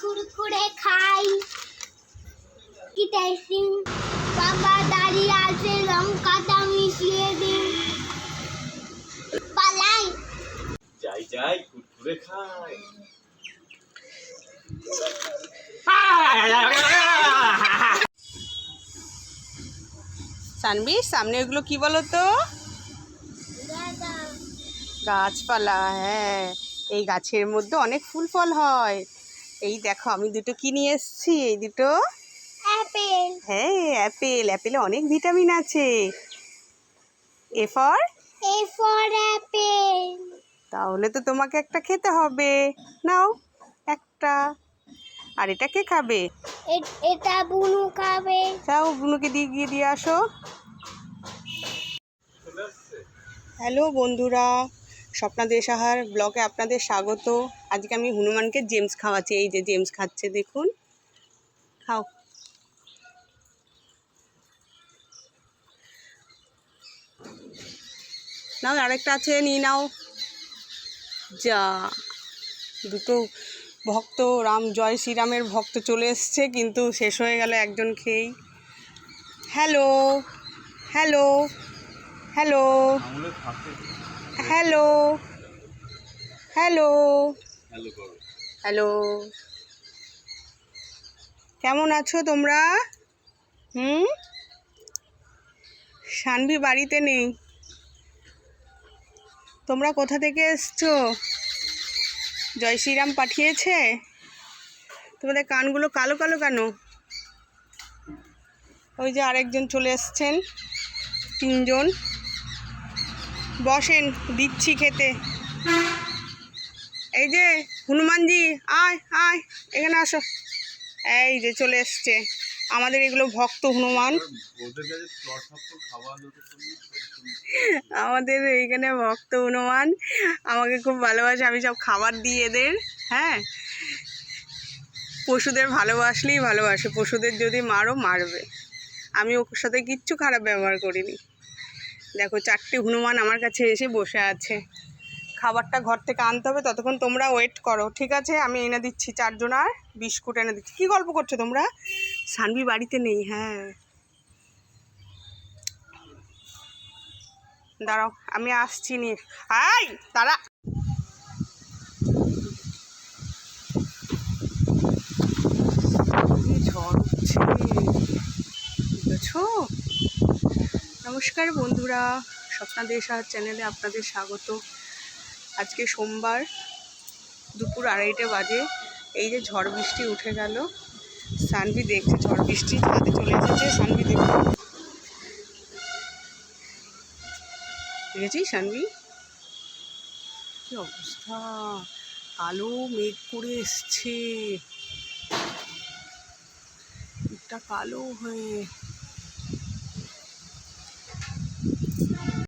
কুরকুরে খাই। কি টেস্টিং বাবা দাঁড়িয়ে আছে লঙ্কাটা মিশিয়ে দিন। পালাই। যাই যাই কুরকুরে খাই। সানবি সামনে ওগুলো কি বলো তো? গাছপালা হ্যাঁ। এই গাছের মধ্যে অনেক ফুল ফল হয়। এই দেখো আমি দুটো কি নিয়ে এসেছি? এই দুটো? অ্যাপেল হ্যাঁ অ্যাপেল অ্যাপেলে অনেক ভিটামিন আছে। A for A for apple তাহলে তো তোমাকে একটা খেতে হবে। নাও একটা। আর এটা কে খাবে? এটা বুনু খাবে। যাও বুনুকে দিয়ে গিয়ে দিয়ে আসো। হ্যালো বন্ধুরা। স্বপ্নাদেশ আহার ব্লগে আপনাদের স্বাগত। আজকে আমি হনুমানকে জেমস খাওয়াচ্ছি। এই যে জেমস খাচ্ছে, দেখুন। খাও। নাও, আরেকটা আছে, নিয়ে নাও। যা, দুটো ভক্ত, রাম জয় শ্রীরামের ভক্ত চলে এসছে, কিন্তু শেষ হয়ে গেল একজন খেয়েই। Hello hello hello. Hello hello hello কেমন আছো তোমরা? হুম? সানভি বাড়িতে নেই। তোমরা কোথা থেকে এসছো? জয় শ্রীরাম পাঠিয়েছে? তোমাদের কানগুলো কালো কালো কেন? ওই যে আরেকজন চলে এসছেন তিনজন। বসেন, দিচ্ছি খেতে। এই যে, হনুমানজি, আয় আয়, এখানে আসো। এই যে চলে এসছে। আমাদের এগুলো ভক্ত হনুমান। আমাদের এইখানে ভক্ত হনুমান। আমাকে খুব ভালোবাসে, আমি সব খাবার দিই এদের হ্যাঁ? পশুদের ভালোবাসলেই ভালোবাসে, পশুদের যদি মারো, মারবে। আমি ওর সাথে কিচ্ছু খারাপ ব্যবহার করিনি। দেখো, চারটে হনুমান আমার কাছে এসে বসে আছে। খাবারটা ঘর থেকে আনতে হবে, ততক্ষণ তোমরা ওয়েট করো, ঠিক আছে? আমি এনে দিচ্ছি চারজন আর বিস্কুট এনে দিচ্ছি। কী গল্প করছ তোমরা? সানভি বাড়িতে নেই হ্যাঁ। দাঁড়াও, আমি আসছি নি আই তারা ঝড় উঠছে? নমস্কার বন্ধুরা স্বপ্নাদেশ আর চ্যানেলে আপনাদের স্বাগত। আজকে সোমবার দুপুর আড়াইটে বাজে, এই যে ঝড় বৃষ্টি উঠে গেল। সানভি দেখছে, ঝড় বৃষ্টি হাতে চলে এসেছে, সানভি দেখছে দেখেছিস সানভি? কি অবস্থা? কালো মেঘ করে এসছে। কালো হয়ে